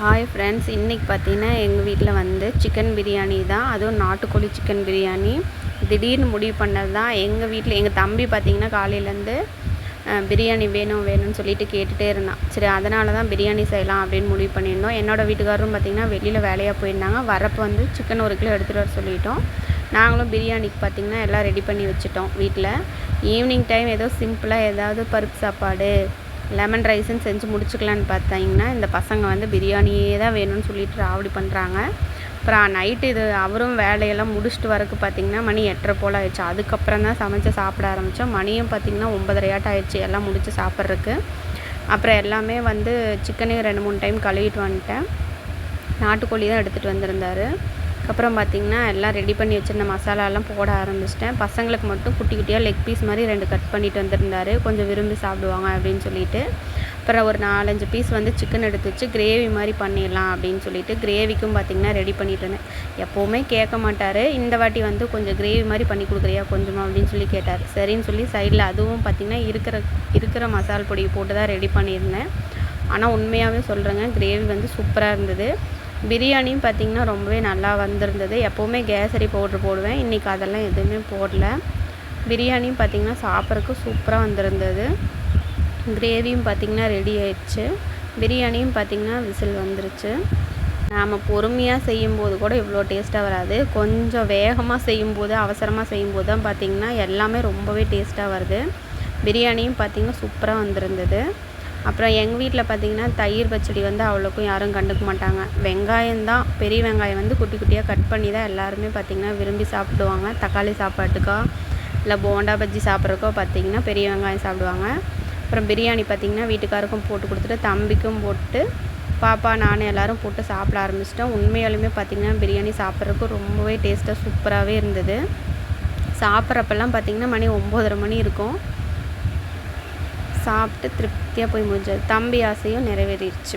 Hi friends இன்றைக்கி பார்த்தீங்கன்னா எங்கள் வீட்டில் வந்து சிக்கன் பிரியாணி தான். அதுவும் நாட்டுக்கோழி சிக்கன் பிரியாணி திடீர்னு முடிவு பண்ணது தான் எங்கள் வீட்டில் எங்கள் தம்பி பார்த்தீங்கன்னா காலையிலேருந்து பிரியாணி வேணும் வேணும்னு சொல்லிட்டு கேட்டுகிட்டே இருந்தான். சரி அதனால தான் பிரியாணி செய்யலாம் அப்படின்னு முடிவு பண்ணியிருந்தோம். என்னோடய வீட்டுக்காரரும் பார்த்திங்கன்னா வெளியில் வேலையாக போயிருந்தாங்க. வரப்போ வந்து சிக்கன் ஒரு கிலோ எடுத்துகிட்டு வர சொல்லிட்டோம். நாங்களும் பிரியாணிக்கு பார்த்திங்கன்னா எல்லாம் ரெடி பண்ணி வச்சுட்டோம் வீட்டில் ஈவினிங் டைம் ஏதோ சிம்பிளாக ஏதாவது பருப்பு சாப்பாடு லெமன் ரைஸுன்னு செஞ்சு முடிச்சுக்கலான்னு பார்த்தாங்கன்னா இந்த பசங்க வந்து பிரியாணியே தான் வேணும்னு சொல்லிட்டு ராவடி பண்ணுறாங்க அப்புறம் நைட்டு இது அவரும் வேலையெல்லாம் முடிச்சுட்டு வரக்கு பார்த்திங்கன்னா மணி எட்டரை போல் ஆயிடுச்சு. அதுக்கப்புறம் தான் சமைச்சு சாப்பிட ஆரம்பித்தோம் மணியும் பார்த்திங்கன்னா ஒன்பதரையாட்டம் ஆயிடுச்சு. எல்லாம் முடித்து சாப்பிட்றதுக்கு. அப்புறம் எல்லாமே வந்து சிக்கனையும் ரெண்டு மூணு டைம் கழுவிட்டு வந்துட்டேன். நாட்டுக்கோழி தான் எடுத்துகிட்டு வந்திருந்தாரு. அதுக்கப்புறம் பார்த்திங்கன்னா எல்லாம் ரெடி பண்ணி வச்சுருந்த மசாலாலாம் போட ஆரம்பிச்சிட்டேன். பசங்களுக்கு மட்டும் குட்டி குட்டியாக லெக் பீஸ் மாதிரி ரெண்டு கட் பண்ணிட்டு வந்திருந்தாரு. கொஞ்சம் விரும்பி சாப்பிடுவாங்க அப்படின்னு சொல்லிட்டு. அப்புறம் ஒரு நாலஞ்சு பீஸ் வந்து சிக்கன் எடுத்து வச்சு கிரேவி மாதிரி பண்ணிடலாம் அப்படின்னு சொல்லிட்டு கிரேவிக்கும் பார்த்திங்கன்னா ரெடி பண்ணிட்டு இருந்தேன். எப்போவுமே கேட்க மாட்டார். இந்த வாட்டி வந்து கொஞ்சம் கிரேவி மாதிரி பண்ணி கொடுக்குறியா கொஞ்சமாக அப்படின்னு சொல்லி கேட்டார். சரின்னு சொல்லி சைடில் அதுவும் பார்த்திங்கன்னா இருக்கிற இருக்கிற மசால் பொடி போட்டு தான் ரெடி பண்ணியிருந்தேன். ஆனால் உண்மையாகவே சொல்கிறேங்க கிரேவி வந்து சூப்பராக இருந்தது. பிரியாணியும் பார்த்திங்கன்னா ரொம்பவே நல்லா வந்திருந்தது. எப்போவுமே கேசரி பவுட்ரு போடுவேன். இன்றைக்கி அதெல்லாம் எதுவுமே போடல. பிரியாணியும் பார்த்திங்கன்னா சாப்பிட்றக்கு சூப்பராக வந்திருந்தது. கிரேவியும் பார்த்திங்கன்னா ரெடி ஆயிடுச்சு. பிரியாணியும் பார்த்திங்கன்னா விசில் வந்துருச்சு. நாம் பொறுமையாக செய்யும்போது கூட இவ்வளோ டேஸ்ட்டாக வராது. கொஞ்சம் வேகமாக செய்யும்போது அவசரமாக செய்யும்போது தான் பார்த்திங்கன்னா எல்லாமே ரொம்பவே டேஸ்ட்டாக வருது. பிரியாணியும் பார்த்திங்கன்னா சூப்பராக வந்திருந்தது. அப்புறம் எங்கள் வீட்டில் பார்த்திங்கன்னா தயிர் பச்சடி வந்து அவ்வளோக்கும் யாரும் கண்டுக்க மாட்டாங்க. வெங்காயம் தான் பெரிய வெங்காயம் வந்து குட்டி குட்டியாக கட் பண்ணி தான் எல்லாருமே பார்த்திங்கன்னா விரும்பி சாப்பிடுவாங்க. தக்காளி சாப்பாட்டுக்கோ இல்லை போண்டா பஜ்ஜி சாப்பிட்றக்கோ பார்த்திங்கன்னா பெரிய வெங்காயம் சாப்பிடுவாங்க. அப்புறம் பிரியாணி பார்த்திங்கன்னா வீட்டுக்காருக்கும் போட்டு கொடுத்துட்டு தம்பிக்கும் போட்டு பாப்பா நானும் எல்லோரும் போட்டு சாப்பிட ஆரம்பிச்சிட்டோம். உண்மையாலுமே பார்த்திங்கன்னா பிரியாணி சாப்பிட்றதுக்கு ரொம்பவே டேஸ்ட்டாக சூப்பராகவே இருந்தது. சாப்பிட்றப்பெல்லாம் பார்த்திங்கன்னா மணி ஒம்போதரை மணி இருக்கும். சாப்பிட்டு திருப்தியாக போய் முடிஞ்சது. தம்பி ஆசையும் நிறைவேறிடுச்சு.